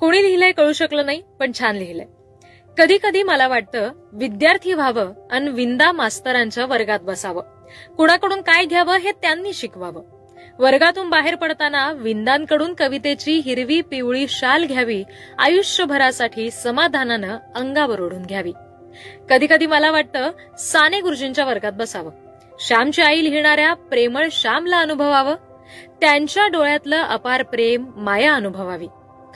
कोणी लिहिलंय कळू शकलं नाही पण छान लिहिलंय. कधी कधी मला वाटतं विद्यार्थी व्हावं आणि विंदा मास्तरांच्या वर्गात बसावं. कुणाकडून काय घ्यावं हे त्यांनी शिकवावं. वर्गातून बाहेर पडताना विंदांकडून कवितेची हिरवी पिवळी शाल घ्यावी आयुष्यभरासाठी समाधानानं अंगावर ओढून घ्यावी. कधी कधी मला वाटतं साने गुरुजींच्या वर्गात बसावं. श्यामची आई लिहिणाऱ्या प्रेमळ श्यामला अनुभवावं. त्यांच्या डोळ्यातलं अपार प्रेम माया अनुभवावी.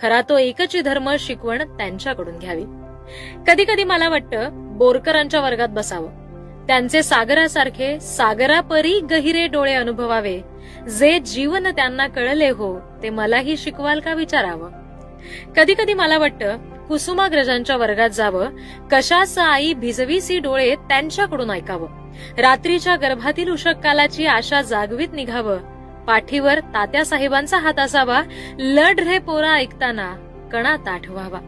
खरा तो एकची धर्म शिकवण त्यांच्याकडून घ्यावी. कधी कधी मला वाटतं बोरकरांच्या वर्गात बसावं. त्यांचे सागरासारखे सागरापरी गहिरे डोळे अनुभवावे. जे जीवन त्यांना कळले हो ते मलाही शिकवाल का विचारावं? कधी कधी मला वाटतं कुसुमाग्रजांच्या वर्गात जावं कशास आई भिजवीसी डोळे त्यांच्याकडून ऐकावं. रात्रीच्या गर्भातील उषक्कालाची आशा जागवीत निघावं. पाठीवर तात्यासाहेबांचा हात असावा लढ रे पोरा ऐकताना कणा ताठ व्हावा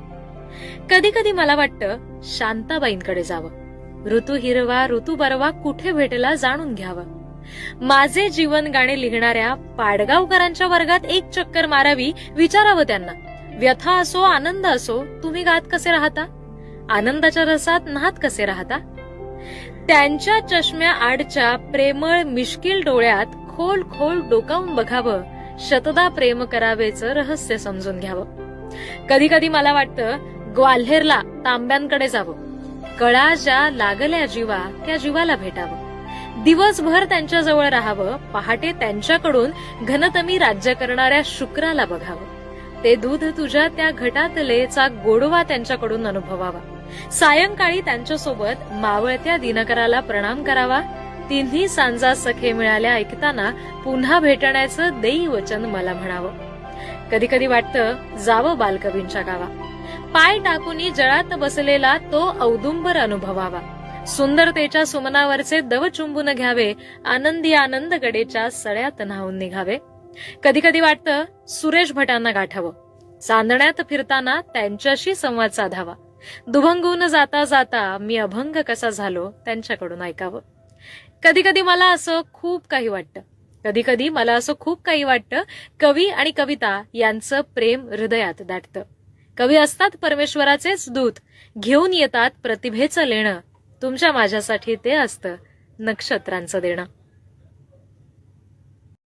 कधी कधी मला वाटतं शांताबाईंकडे जावं. ऋतू हिरवा ऋतू बरवा कुठे भेटला जाणून घ्यावं. माझे जीवन गाणे लिहिणाऱ्या पाडगावकरांच्या वर्गात एक चक्कर मारावी विचारावं त्यांना. व्यथा असो आनंद असो तुम्ही गात कसे राहता? आनंदाच्या रसात नाहत कसे राहता? त्यांच्या चष्म्या आडच्या प्रेमळ मिश्किल डोळ्यात खोल खोल डोकावून बघावं. शतदा प्रेम करावेचं रहस्य समजून घ्यावं. कधी कधी मला वाटतं ग्वाल्हेरला तांब्यांकडे जावं. कळा ज्या लागल्या जीवा त्या जीवाला भेटावं. दिवसभर त्यांच्याजवळ राहावं पहाटे त्यांच्याकडून घनतमी राज्य करणाऱ्या शुक्राला बघावं. ते दूध तुझ्या त्या घटातलेचा गोडवा त्यांच्याकडून अनुभवावा. सायंकाळी त्यांच्यासोबत मावळत्या दिनकराला प्रणाम करावा. तिन्ही सांजा सखे मिळाल्या ऐकताना पुन्हा भेटण्याचं देई वचन मला म्हणावं. कधी कधी वाटतं जावं बालकवींच्या गावा. पाय टाकूनही जळात बसलेला तो औदुंबर अनुभवावा. सुंदरतेच्या सुमनावरचे दव चुंबून घ्यावे आनंदी आनंद गडेच्या सळ्यात न्हावून निघावे. कधी कधी वाटतं सुरेश भटांना गाठावं. चांदण्यात फिरताना त्यांच्याशी संवाद साधावा. दुभंगून जाता जाता मी अभंग कसा झालो त्यांच्याकडून ऐकावं. कधी कधी मला असं खूप काही वाटतं. कधी कधी मला असं खूप काही वाटतं कवी आणि कविता यांचं प्रेम हृदयात दाटतं. कवी असतात परमेश्वराचेच दूत घेऊन येतात प्रतिभेचं लेणं. तुमच्या माझ्यासाठी ते असतं नक्षत्रांचं देणं.